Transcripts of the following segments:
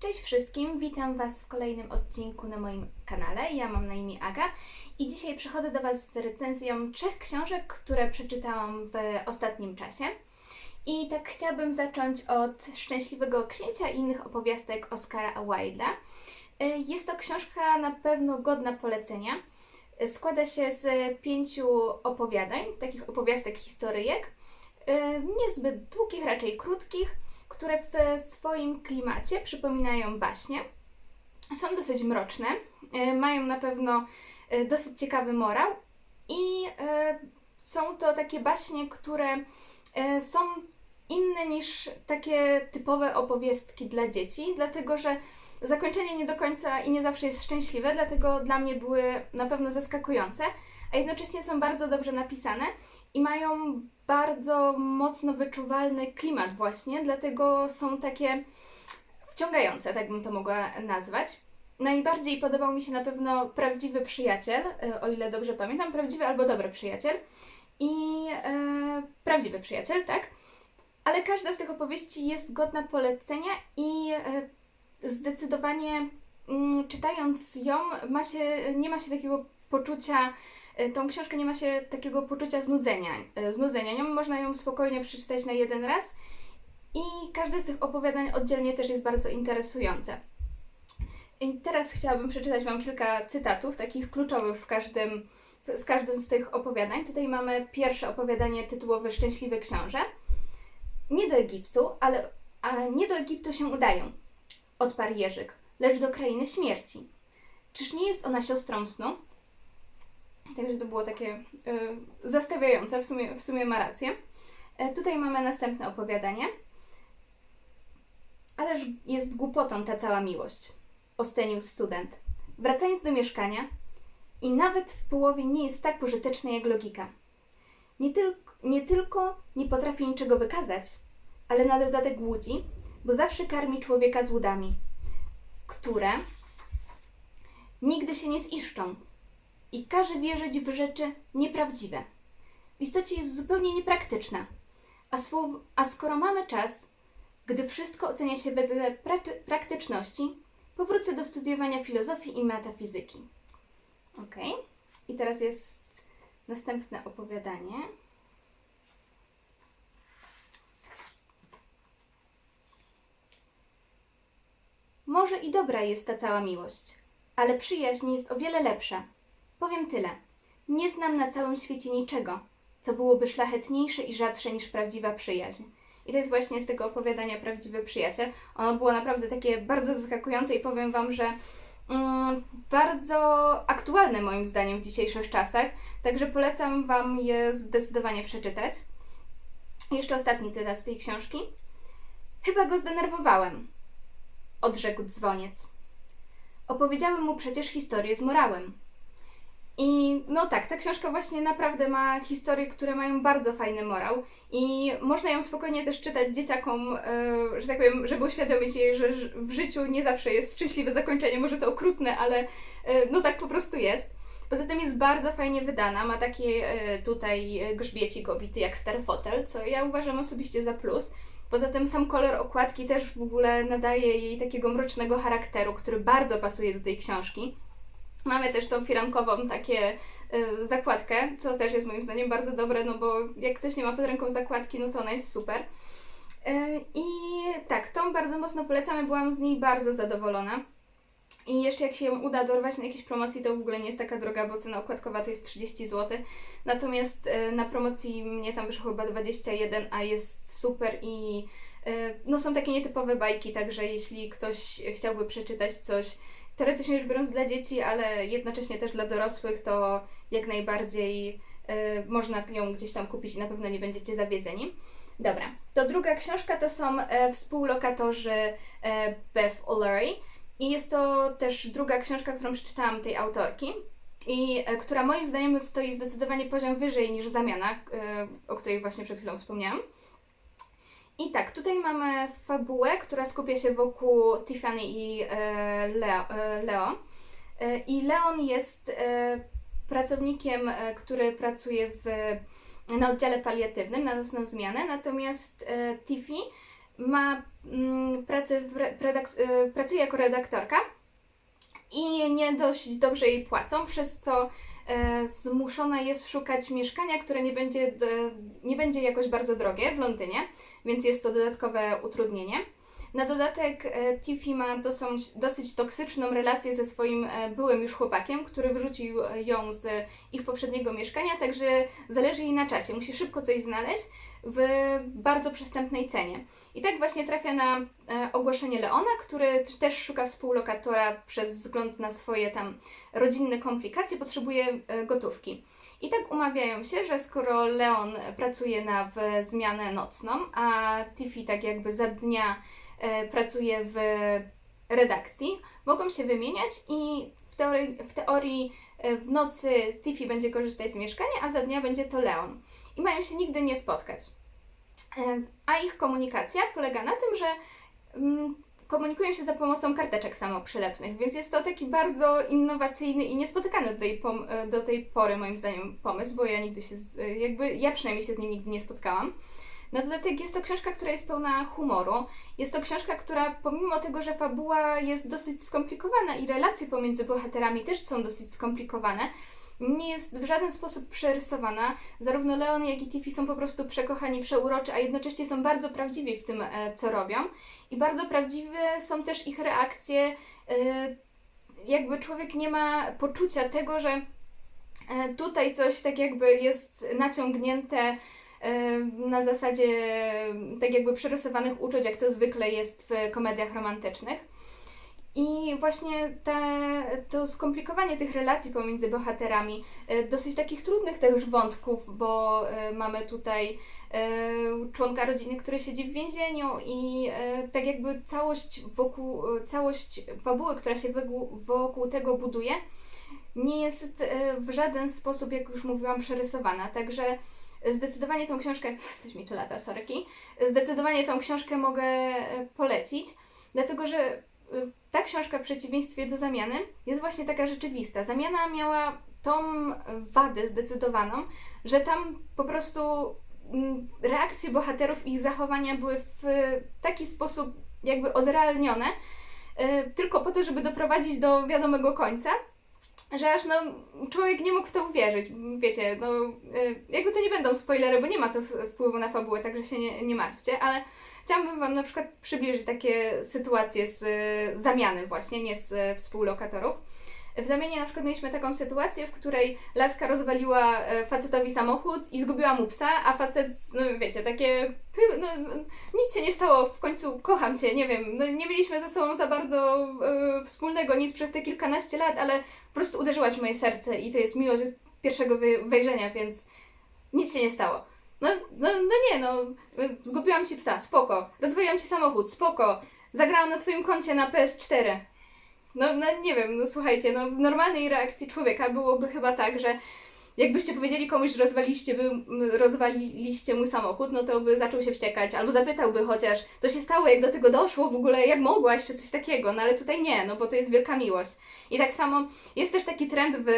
Cześć wszystkim, witam Was w kolejnym odcinku na moim kanale. Ja mam na imię Aga i dzisiaj przychodzę do Was z recenzją trzech książek, które przeczytałam w ostatnim czasie. I tak chciałabym zacząć od Szczęśliwego Księcia i innych opowiastek Oscara Wilde'a. Y, Jest to książka na pewno godna polecenia. Składa się z pięciu opowiadań, takich opowiastek historyjek, y, niezbyt długich, raczej krótkich, które w swoim klimacie przypominają baśnie. Są dosyć mroczne, y, mają na pewno y, dosyć ciekawy morał i y, są to takie baśnie, które są inne niż takie typowe opowiastki dla dzieci, dlatego że zakończenie nie do końca i nie zawsze jest szczęśliwe, dlatego dla mnie były na pewno zaskakujące, a jednocześnie są bardzo dobrze napisane i mają bardzo mocno wyczuwalny klimat właśnie, dlatego są takie wciągające, tak bym to mogła nazwać. Najbardziej podobał mi się na pewno Prawdziwy Przyjaciel, y, o ile dobrze pamiętam, Prawdziwy albo Dobry Przyjaciel i e, Prawdziwy Przyjaciel, tak? Ale każda z tych opowieści jest godna polecenia i e, zdecydowanie mm, czytając ją ma się, nie ma się takiego poczucia, e, tą książkę nie ma się takiego poczucia znudzenia. e, znudzenia. Można ją spokojnie przeczytać na jeden raz i każde z tych opowiadań oddzielnie też jest bardzo interesujące. I teraz chciałabym przeczytać Wam kilka cytatów, takich kluczowych w każdym, z każdym z tych opowiadań. Tutaj mamy pierwsze opowiadanie tytułowe Szczęśliwy Książę. Nie do Egiptu, ale a nie do Egiptu się udają, odparł Jerzyk, lecz do krainy śmierci. Czyż nie jest ona siostrą snu? Także to było takie y, zastawiające, w sumie, w sumie ma rację. E, tutaj mamy następne opowiadanie. Ależ jest głupotą ta cała miłość, ostenił student, wracając do mieszkania i nawet w połowie nie jest tak pożyteczna jak logika. Nie, tyl- nie tylko nie potrafi niczego wykazać, ale na dodatek łudzi, bo zawsze karmi człowieka z łudami, które nigdy się nie ziszczą i każe wierzyć w rzeczy nieprawdziwe. W istocie jest zupełnie niepraktyczna. A, słow- a skoro mamy czas, gdy wszystko ocenia się wedle prak- praktyczności, powrócę do studiowania filozofii i metafizyki. Ok. I teraz jest następne opowiadanie. Może i dobra jest ta cała miłość, ale przyjaźń jest o wiele lepsza. Powiem tyle. Nie znam na całym świecie niczego, co byłoby szlachetniejsze i rzadsze niż prawdziwa przyjaźń. I to jest właśnie z tego opowiadania Prawdziwy Przyjaciel. Ono było naprawdę takie bardzo zaskakujące i powiem Wam, że mm, bardzo aktualne moim zdaniem w dzisiejszych czasach, także polecam Wam je zdecydowanie przeczytać. Jeszcze ostatni cytat z tej książki. Chyba go zdenerwowałem, odrzekł dzwoniec. Opowiedziałem mu przecież historię z morałem. I no tak, ta książka właśnie naprawdę ma historie, które mają bardzo fajny morał i można ją spokojnie też czytać dzieciakom, e, że tak powiem, żeby uświadomić jej, że w życiu nie zawsze jest szczęśliwe zakończenie, może to okrutne, ale e, no tak po prostu jest. Poza tym jest bardzo fajnie wydana, ma takie e, tutaj grzbiecik obity jak stary fotel, co ja uważam osobiście za plus. Poza tym sam kolor okładki też w ogóle nadaje jej takiego mrocznego charakteru, który bardzo pasuje do tej książki. Mamy też tą firankową takie y, zakładkę, co też jest moim zdaniem bardzo dobre, no bo jak ktoś nie ma pod ręką zakładki, no to ona jest super. Y, I tak, tą bardzo mocno polecamy, byłam z niej bardzo zadowolona. I jeszcze jak się ją uda dorwać na jakiejś promocji, to w ogóle nie jest taka droga, bo cena okładkowa to jest 30 zł. Natomiast y, na promocji mnie tam wyszło chyba 21, a jest super i y, no są takie nietypowe bajki, także jeśli ktoś chciałby przeczytać coś teoretycznie rzecz biorąc dla dzieci, ale jednocześnie też dla dorosłych, to jak najbardziej y, można ją gdzieś tam kupić i na pewno nie będziecie zawiedzeni. Dobra, to druga książka to są e, współlokatorzy e, Beth O'Leary i jest to też druga książka, którą przeczytałam tej autorki i e, która moim zdaniem stoi zdecydowanie poziom wyżej niż Zamiana, e, o której właśnie przed chwilą wspomniałam. I tak, tutaj mamy fabułę, która skupia się wokół Tiffany i e, Leo. E, Leo. E, I Leon jest e, pracownikiem, e, który pracuje w, na oddziale paliatywnym, na nocną zmianę, natomiast e, Tiffy ma mm, pracę w y, pracuje jako redaktorka i nie dość dobrze jej płacą, przez co e, zmuszona jest szukać mieszkania, które nie będzie, nie będzie jakoś bardzo drogie w Londynie, więc jest to dodatkowe utrudnienie. Na dodatek e, Tiffy ma dosyć, dosyć toksyczną relację ze swoim e, byłym już chłopakiem, który wyrzucił e, ją z ich poprzedniego mieszkania, także zależy jej na czasie. Musi szybko coś znaleźć w bardzo przystępnej cenie. I tak właśnie trafia na ogłoszenie Leona, który też szuka współlokatora przez wzgląd na swoje tam rodzinne komplikacje, potrzebuje gotówki. I tak umawiają się, że skoro Leon pracuje na w zmianę nocną, a Tiffy tak jakby za dnia pracuje w redakcji, mogą się wymieniać i w teorii, w, teorii e, w nocy Tiffy będzie korzystać z mieszkania, a za dnia będzie to Leon. I mają się nigdy nie spotkać. E, A ich komunikacja polega na tym, że mm, komunikują się za pomocą karteczek samoprzylepnych, więc jest to taki bardzo innowacyjny i niespotykany do tej, e, do tej pory moim zdaniem pomysł, bo ja nigdy się, z, e, jakby ja przynajmniej się z nim nigdy nie spotkałam. Na dodatek jest to książka, która jest pełna humoru. Jest to książka, która pomimo tego, że fabuła jest dosyć skomplikowana i relacje pomiędzy bohaterami też są dosyć skomplikowane, nie jest w żaden sposób przerysowana. Zarówno Leon, jak i Tiffy są po prostu przekochani, przeuroczy, a jednocześnie są bardzo prawdziwi w tym, e, co robią. I bardzo prawdziwe są też ich reakcje. e, Jakby człowiek nie ma poczucia tego, że e, tutaj coś tak jakby jest naciągnięte na zasadzie tak jakby przerysowanych uczuć, jak to zwykle jest w komediach romantycznych. I właśnie te, to skomplikowanie tych relacji pomiędzy bohaterami, e, dosyć takich trudnych też wątków, bo mamy tutaj członka rodziny, który siedzi w więzieniu i tak jakby całość wokół, całość fabuły, która się wokół, wokół tego buduje, nie jest w żaden sposób, jak już mówiłam, przerysowana. Także zdecydowanie tą książkę, coś mi tu lata, sorki, zdecydowanie tą książkę mogę e, polecić, dlatego że e, ta książka w przeciwieństwie do zamiany jest właśnie taka rzeczywista. Zamiana miała tą wadę zdecydowaną, że tam po prostu mm, reakcje bohaterów i ich zachowania były w taki sposób jakby odrealnione, e, tylko po to, żeby doprowadzić do wiadomego końca, że aż no, człowiek nie mógł w to uwierzyć. Wiecie, no, e, jakby to nie będą spoilery, bo nie ma to wpływu na fabułę, także się nie, nie martwcie, ale chciałabym Wam na przykład przybliżyć takie sytuacje z e, zamiany właśnie, nie z e, współlokatorów. W zamianie na przykład mieliśmy taką sytuację, w której laska rozwaliła e, facetowi samochód i zgubiła mu psa, a facet, no wiecie, takie, "Ty, no, nic się nie stało, w końcu kocham Cię, nie wiem, no, nie mieliśmy ze sobą za bardzo e, wspólnego nic przez te kilkanaście lat, ale po prostu uderzyłaś w moje serce i to jest miłość pierwszego wejrzenia, więc nic się nie stało. No, no, no nie, no, y, zgubiłam Ci psa, spoko, rozwaliłam Ci samochód, spoko, zagrałam na Twoim koncie na PS4. No, no nie wiem, no słuchajcie, no w normalnej reakcji człowieka byłoby chyba tak, że jakbyście powiedzieli komuś, że rozwaliście, by, rozwaliliście mu samochód, no to by zaczął się wściekać, albo zapytałby chociaż, co się stało, jak do tego doszło, w ogóle jak mogłaś, czy coś takiego, no ale tutaj nie, no bo to jest wielka miłość. I tak samo jest też taki trend w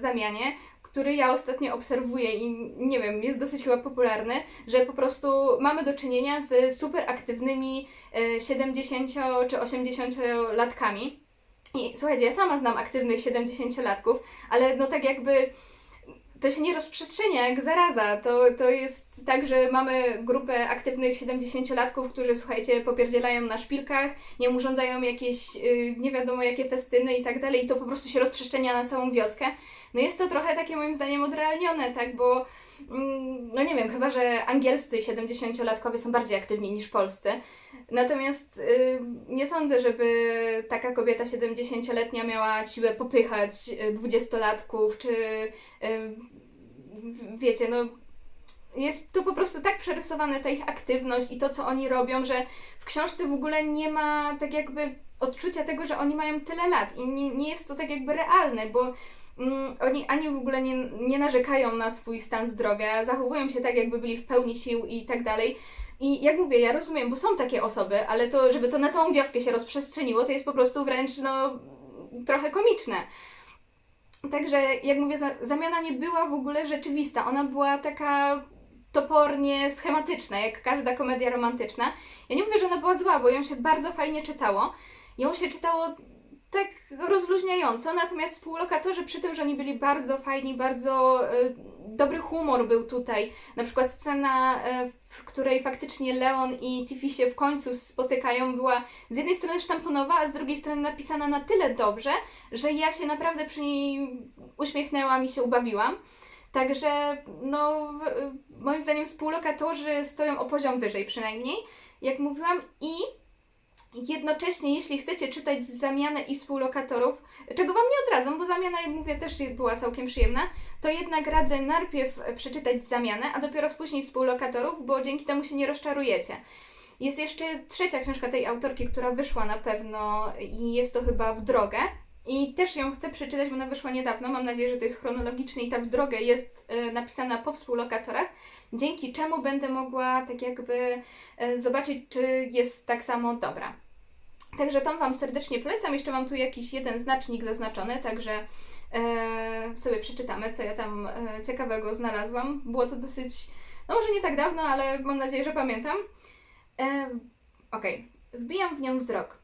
zamianie, który ja ostatnio obserwuję i nie wiem, jest dosyć chyba popularny, że po prostu mamy do czynienia z super aktywnymi e, 70 czy 80 latkami. I słuchajcie, ja sama znam aktywnych 70-latków, ale no tak jakby to się nie rozprzestrzenia jak zaraza. To, to jest tak, że mamy grupę aktywnych 70-latków, którzy, słuchajcie, popierdzielają na szpilkach, nie urządzają jakieś y, nie wiadomo jakie festyny i tak dalej i to po prostu się rozprzestrzenia na całą wioskę. No jest to trochę takie moim zdaniem odrealnione, tak, bo no nie wiem, chyba, że angielscy 70-latkowie są bardziej aktywni niż polscy. Natomiast y, nie sądzę, żeby taka kobieta 70-letnia miała siłę popychać y, 20-latków, czy y, wiecie, no jest to po prostu tak przerysowane, ta ich aktywność i to, co oni robią, że w książce w ogóle nie ma tak jakby odczucia tego, że oni mają tyle lat i nie, nie jest to tak jakby realne, bo mm, oni ani w ogóle nie, nie narzekają na swój stan zdrowia, zachowują się tak, jakby byli w pełni sił i tak dalej. I jak mówię, ja rozumiem, bo są takie osoby, ale to, żeby to na całą wioskę się rozprzestrzeniło, to jest po prostu wręcz, no, trochę komiczne. Także, jak mówię, za, zamiana nie była w ogóle rzeczywista. Ona była taka topornie schematyczna, jak każda komedia romantyczna. Ja nie mówię, że ona była zła, bo ją się bardzo fajnie czytało. Ją się czytało tak rozluźniająco, natomiast współlokatorzy przy tym, że oni byli bardzo fajni, bardzo y, dobry humor był tutaj. Na przykład scena, y, w której faktycznie Leon i Tiffy się w końcu spotykają, była z jednej strony sztamponowa, a z drugiej strony napisana na tyle dobrze, że ja się naprawdę przy niej uśmiechnęłam i się ubawiłam. Także, no, w, moim zdaniem współlokatorzy stoją o poziom wyżej przynajmniej, jak mówiłam, i Jednocześnie, jeśli chcecie czytać zamianę i współlokatorów, czego Wam nie odradzam, bo zamiana, jak mówię, też była całkiem przyjemna, to jednak radzę najpierw przeczytać zamianę, a dopiero później współlokatorów, bo dzięki temu się nie rozczarujecie. Jest jeszcze trzecia książka tej autorki, która wyszła na pewno i jest to chyba w drogę. I też ją chcę przeczytać, bo ona wyszła niedawno. Mam nadzieję, że to jest chronologicznie i ta w drogę jest y, napisana po współlokatorach, dzięki czemu będę mogła tak jakby y, zobaczyć, czy jest tak samo dobra. Także tą Wam serdecznie polecam. Jeszcze mam tu jakiś jeden znacznik zaznaczony, także e, sobie przeczytamy, co ja tam e, ciekawego znalazłam. Było to dosyć, no może nie tak dawno, ale mam nadzieję, że pamiętam. E, Okej, okay. wbijam w nią wzrok,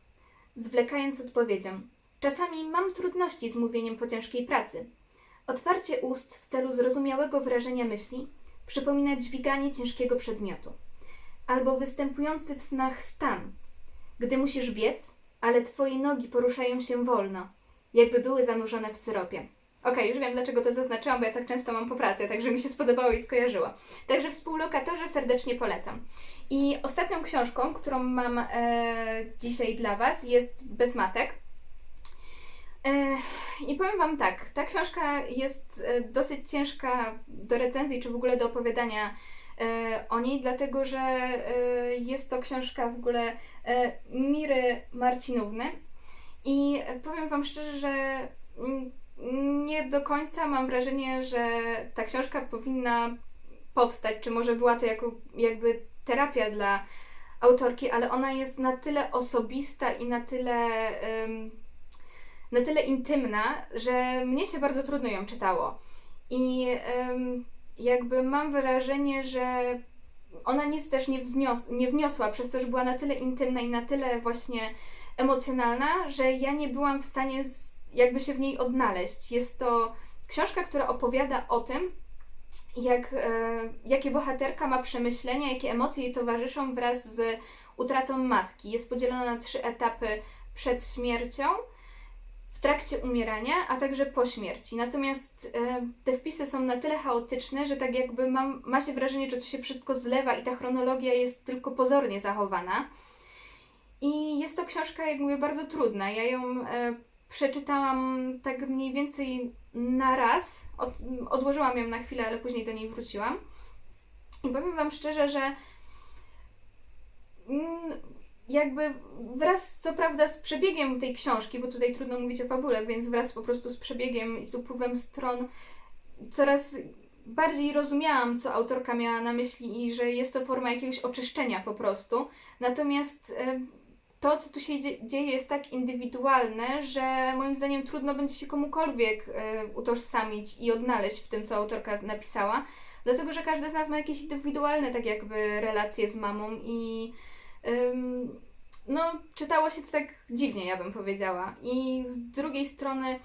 zwlekając odpowiedzią. Czasami mam trudności z mówieniem po ciężkiej pracy. Otwarcie ust w celu zrozumiałego wyrażenia myśli przypomina dźwiganie ciężkiego przedmiotu. Albo występujący w snach stan, gdy musisz biec, ale twoje nogi poruszają się wolno, jakby były zanurzone w syropie. Okay, już wiem dlaczego to zaznaczyłam, bo ja tak często mam po pracy, także mi się spodobało i skojarzyło. Także współlokatorzy serdecznie polecam. I ostatnią książką, którą mam e, dzisiaj dla Was jest Bezmatek. E, I powiem Wam tak, ta książka jest e, dosyć ciężka do recenzji, czy w ogóle do opowiadania e, o niej, dlatego że e, jest to książka w ogóle Miry Marcinówny. I powiem Wam szczerze, że mm, nie do końca mam wrażenie, że ta książka powinna powstać, czy może była to jako, jakby terapia dla autorki, ale ona jest na tyle osobista i na tyle, na tyle intymna, że mnie się bardzo trudno ją czytało. I jakby mam wrażenie, że ona nic też nie, wznios- nie wniosła przez to, że była na tyle intymna i na tyle właśnie emocjonalna, że ja nie byłam w stanie jakby się w niej odnaleźć. Jest to książka, która opowiada o tym, jak, e, jakie bohaterka ma przemyślenia, jakie emocje jej towarzyszą wraz z utratą matki. Jest podzielona na trzy etapy przed śmiercią, w trakcie umierania, a także po śmierci. Natomiast e, te wpisy są na tyle chaotyczne, że tak jakby mam, ma się wrażenie, że to się wszystko zlewa i ta chronologia jest tylko pozornie zachowana. I jest to książka, jak mówię, bardzo trudna. Ja ją e, przeczytałam tak mniej więcej na raz. Od, odłożyłam ją na chwilę, ale później do niej wróciłam. I powiem Wam szczerze, że mm, jakby wraz co prawda z przebiegiem tej książki, bo tutaj trudno mówić o fabule, więc wraz po prostu z przebiegiem i z upływem stron coraz bardziej rozumiałam, co autorka miała na myśli i że jest to forma jakiegoś oczyszczenia po prostu. Natomiast e, to, co tu się dzieje, jest tak indywidualne, że moim zdaniem trudno będzie się komukolwiek e, utożsamić i odnaleźć w tym, co autorka napisała, dlatego że każdy z nas ma jakieś indywidualne, tak jakby, relacje z mamą i no, czytało się to tak dziwnie, ja bym powiedziała. I z drugiej strony,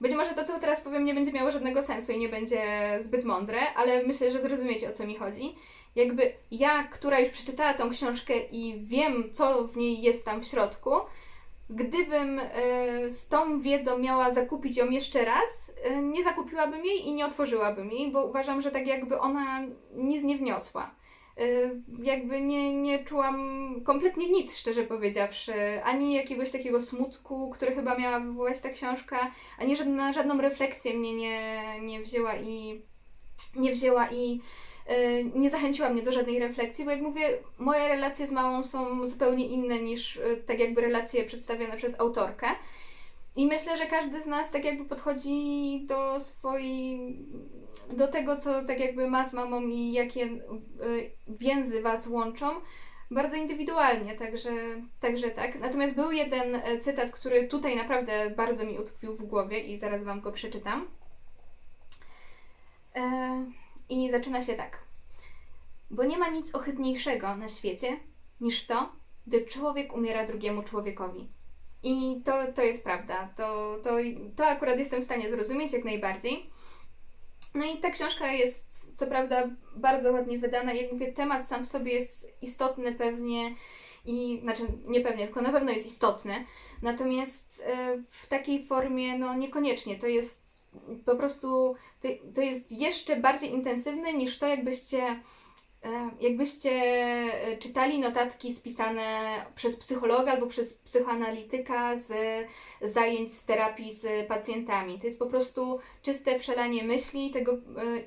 być może to, co teraz powiem, nie będzie miało żadnego sensu i nie będzie zbyt mądre, ale myślę, że zrozumiecie, o co mi chodzi. Jakby ja, która już przeczytała tą książkę i wiem, co w niej jest tam w środku, gdybym y, z tą wiedzą miała zakupić ją jeszcze raz, y, nie zakupiłabym jej i nie otworzyłabym jej, bo uważam, że tak jakby ona nic nie wniosła. Y, jakby nie, nie czułam kompletnie nic, szczerze powiedziawszy. Ani jakiegoś takiego smutku, który chyba miała wywołać ta książka, ani żadna, żadną refleksję mnie nie, nie wzięła i nie wzięła i yy, nie zachęciła mnie do żadnej refleksji, bo jak mówię, moje relacje z mamą są zupełnie inne niż yy, tak jakby relacje przedstawione przez autorkę. I myślę, że każdy z nas tak jakby podchodzi do swojej do tego, co tak jakby ma z mamą i jakie y, więzy Was łączą, bardzo indywidualnie, także, także tak. Natomiast był jeden e, cytat, który tutaj naprawdę bardzo mi utkwił w głowie i zaraz Wam go przeczytam. E, I zaczyna się tak. bo nie ma nic ohydniejszego na świecie niż to, gdy człowiek umiera drugiemu człowiekowi. I to, to jest prawda. To, to, to akurat jestem w stanie zrozumieć jak najbardziej. No i ta książka jest co prawda bardzo ładnie wydana. Jak mówię, temat sam w sobie jest istotny pewnie i znaczy nie pewnie, tylko na pewno jest istotny. Natomiast e, w takiej formie no niekoniecznie. To jest po prostu to, to jest jeszcze bardziej intensywne niż to, jakbyście jakbyście e, czytali notatki spisane przez psychologa albo przez psychoanalityka z zajęć z terapii z pacjentami. To jest po prostu czyste przelanie myśli tego e,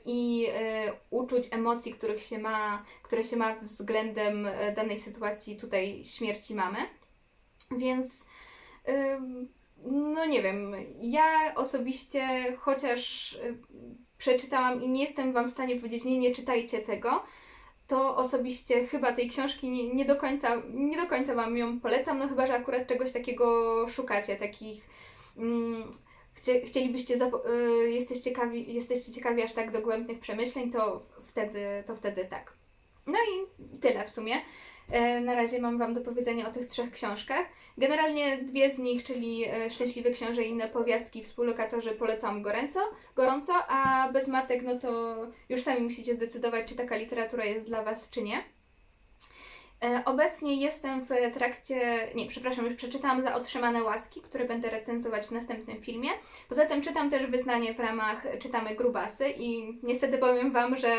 i e, uczuć, emocji, których się ma, które się ma względem e, danej sytuacji tutaj śmierci mamy. Więc no nie wiem, ja osobiście chociaż przeczytałam i nie jestem Wam w stanie powiedzieć, nie, nie czytajcie tego, to osobiście chyba tej książki nie, nie, do końca, nie do końca Wam ją polecam, no chyba, że akurat czegoś takiego szukacie, takich mm, chcie, chcielibyście, y, jesteście, ciekawi, jesteście ciekawi aż tak dogłębnych przemyśleń, to wtedy, to wtedy tak. No i tyle w sumie. E, Na razie mam Wam do powiedzenia o tych trzech książkach. Generalnie dwie z nich, czyli e, Szczęśliwy Książę i inne powiastki, współlokatorzy polecam gorąco, gorąco, a bez matek, no to już sami musicie zdecydować, czy taka literatura jest dla Was, czy nie. E, Obecnie jestem w trakcie, nie, przepraszam, już przeczytałam za otrzymane łaski, które będę recenzować w następnym filmie. Poza tym czytam też wyznanie w ramach Czytamy Grubasy i niestety powiem Wam, że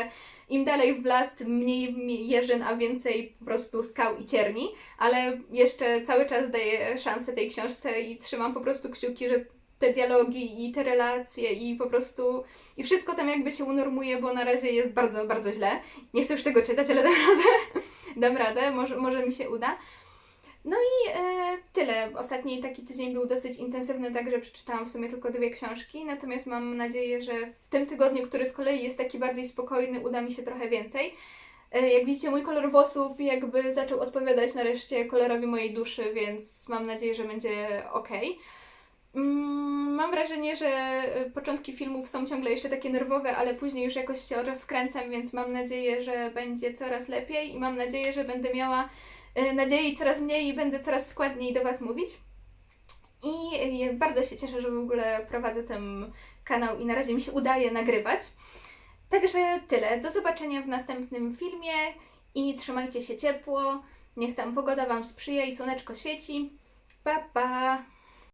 im dalej w blast, mniej jeżyn, a więcej po prostu skał i cierni, ale jeszcze cały czas daję szansę tej książce i trzymam po prostu kciuki, że te dialogi i te relacje i po prostu i wszystko tam jakby się unormuje, bo na razie jest bardzo, bardzo źle. Nie chcę już tego czytać, ale dam radę. Dam radę, może, może mi się uda. No i e, tyle. Ostatni taki tydzień był dosyć intensywny, także przeczytałam w sumie tylko dwie książki, natomiast mam nadzieję, że w tym tygodniu, który z kolei jest taki bardziej spokojny, uda mi się trochę więcej. E, Jak widzicie, mój kolor włosów jakby zaczął odpowiadać nareszcie kolorowi mojej duszy, więc mam nadzieję, że będzie ok. Mm, Mam wrażenie, że e, początki filmów są ciągle jeszcze takie nerwowe, ale później już jakoś się rozkręcam, więc mam nadzieję, że będzie coraz lepiej i mam nadzieję, że będę miała e, nadziei coraz mniej i będę coraz składniej do Was mówić. I e, bardzo się cieszę, że w ogóle prowadzę ten kanał i na razie mi się udaje nagrywać. Także tyle. Do zobaczenia w następnym filmie i trzymajcie się ciepło. Niech tam pogoda Wam sprzyja i słoneczko świeci. Pa, pa!